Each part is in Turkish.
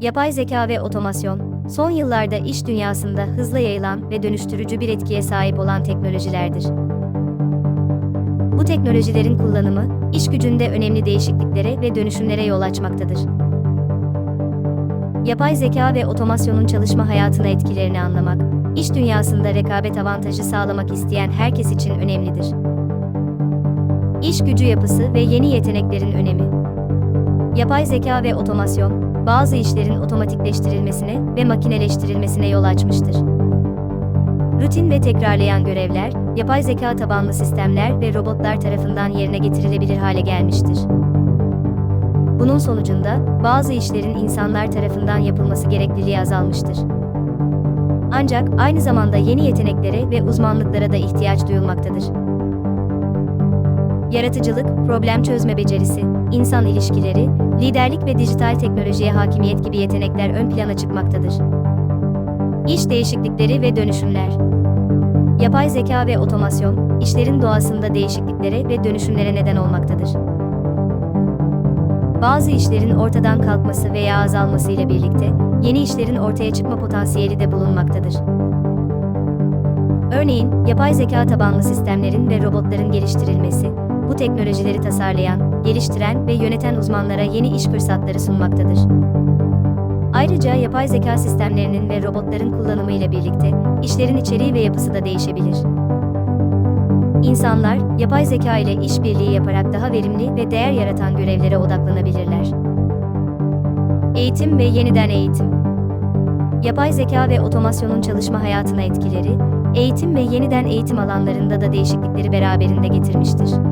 Yapay zeka ve otomasyon, son yıllarda iş dünyasında hızla yayılan ve dönüştürücü bir etkiye sahip olan teknolojilerdir. Bu teknolojilerin kullanımı, iş gücünde önemli değişikliklere ve dönüşümlere yol açmaktadır. Yapay zeka ve otomasyonun çalışma hayatına etkilerini anlamak, iş dünyasında rekabet avantajı sağlamak isteyen herkes için önemlidir. İş gücü yapısı ve yeni yeteneklerin önemi. Yapay zeka ve otomasyon, bazı işlerin otomatikleştirilmesine ve makineleştirilmesine yol açmıştır. Rutin ve tekrarlayan görevler, yapay zeka tabanlı sistemler ve robotlar tarafından yerine getirilebilir hale gelmiştir. Bunun sonucunda bazı işlerin insanlar tarafından yapılması gerekliliği azalmıştır. Ancak aynı zamanda yeni yeteneklere ve uzmanlıklara da ihtiyaç duyulmaktadır. Yaratıcılık, problem çözme becerisi, insan ilişkileri, liderlik ve dijital teknolojiye hakimiyet gibi yetenekler ön plana çıkmaktadır. İş değişiklikleri ve dönüşümler. Yapay zeka ve otomasyon, işlerin doğasında değişikliklere ve dönüşümlere neden olmaktadır. Bazı işlerin ortadan kalkması veya azalması ile birlikte yeni işlerin ortaya çıkma potansiyeli de bulunmaktadır. Örneğin, yapay zeka tabanlı sistemlerin ve robotların geliştirilmesi, bu teknolojileri tasarlayan, geliştiren ve yöneten uzmanlara yeni iş fırsatları sunmaktadır. Ayrıca yapay zeka sistemlerinin ve robotların kullanımı ile birlikte işlerin içeriği ve yapısı da değişebilir. İnsanlar, yapay zeka ile işbirliği yaparak daha verimli ve değer yaratan görevlere odaklanabilirler. Eğitim ve yeniden eğitim. Yapay zeka ve otomasyonun çalışma hayatına etkileri, eğitim ve yeniden eğitim alanlarında da değişiklikleri beraberinde getirmiştir.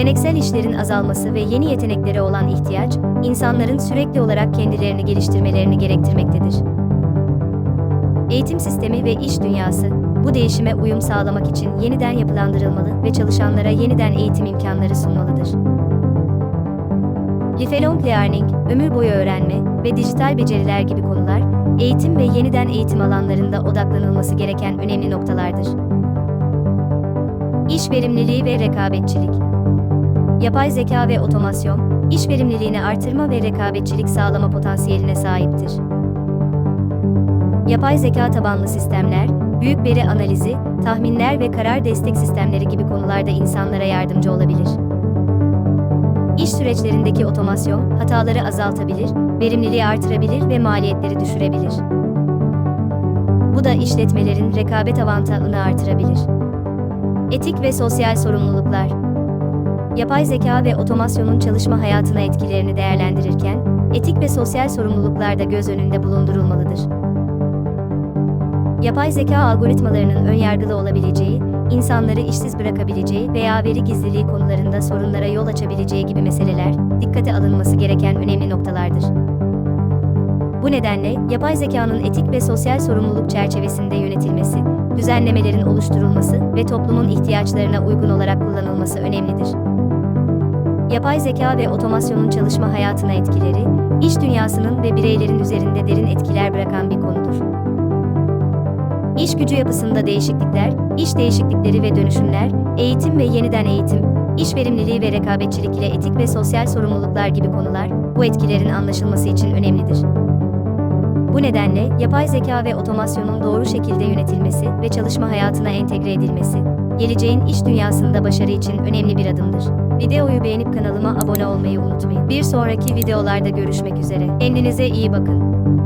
Geleneksel işlerin azalması ve yeni yeteneklere olan ihtiyaç, insanların sürekli olarak kendilerini geliştirmelerini gerektirmektedir. Eğitim sistemi ve iş dünyası, bu değişime uyum sağlamak için yeniden yapılandırılmalı ve çalışanlara yeniden eğitim imkanları sunmalıdır. Lifelong learning, ömür boyu öğrenme ve dijital beceriler gibi konular, eğitim ve yeniden eğitim alanlarında odaklanılması gereken önemli noktalardır. İş verimliliği ve rekabetçilik Yapay zeka ve otomasyon, iş verimliliğini artırma ve rekabetçilik sağlama potansiyeline sahiptir. Yapay zeka tabanlı sistemler, büyük veri analizi, tahminler ve karar destek sistemleri gibi konularda insanlara yardımcı olabilir. İş süreçlerindeki otomasyon, hataları azaltabilir, verimliliği artırabilir ve maliyetleri düşürebilir. Bu da işletmelerin rekabet avantajını artırabilir. Etik ve sosyal sorumluluklar Yapay zeka ve otomasyonun çalışma hayatına etkilerini değerlendirirken, etik ve sosyal sorumluluklar da göz önünde bulundurulmalıdır. Yapay zeka algoritmalarının önyargılı olabileceği, insanları işsiz bırakabileceği veya veri gizliliği konularında sorunlara yol açabileceği gibi meseleler dikkate alınması gereken önemli noktalardır. Bu nedenle yapay zekanın etik ve sosyal sorumluluk çerçevesinde yönetilmesi, düzenlemelerin oluşturulması ve toplumun ihtiyaçlarına uygun olarak kullanılması önemlidir. Yapay zeka ve otomasyonun çalışma hayatına etkileri, iş dünyasının ve bireylerin üzerinde derin etkiler bırakan bir konudur. İş gücü yapısında değişiklikler, iş değişiklikleri ve dönüşümler, eğitim ve yeniden eğitim, iş verimliliği ve rekabetçilik ile etik ve sosyal sorumluluklar gibi konular, bu etkilerin anlaşılması için önemlidir. Bu nedenle yapay zeka ve otomasyonun doğru şekilde yönetilmesi ve çalışma hayatına entegre edilmesi, geleceğin iş dünyasında başarı için önemli bir adımdır. Videoyu beğenip kanalıma abone olmayı unutmayın. Bir sonraki videolarda görüşmek üzere. Kendinize iyi bakın.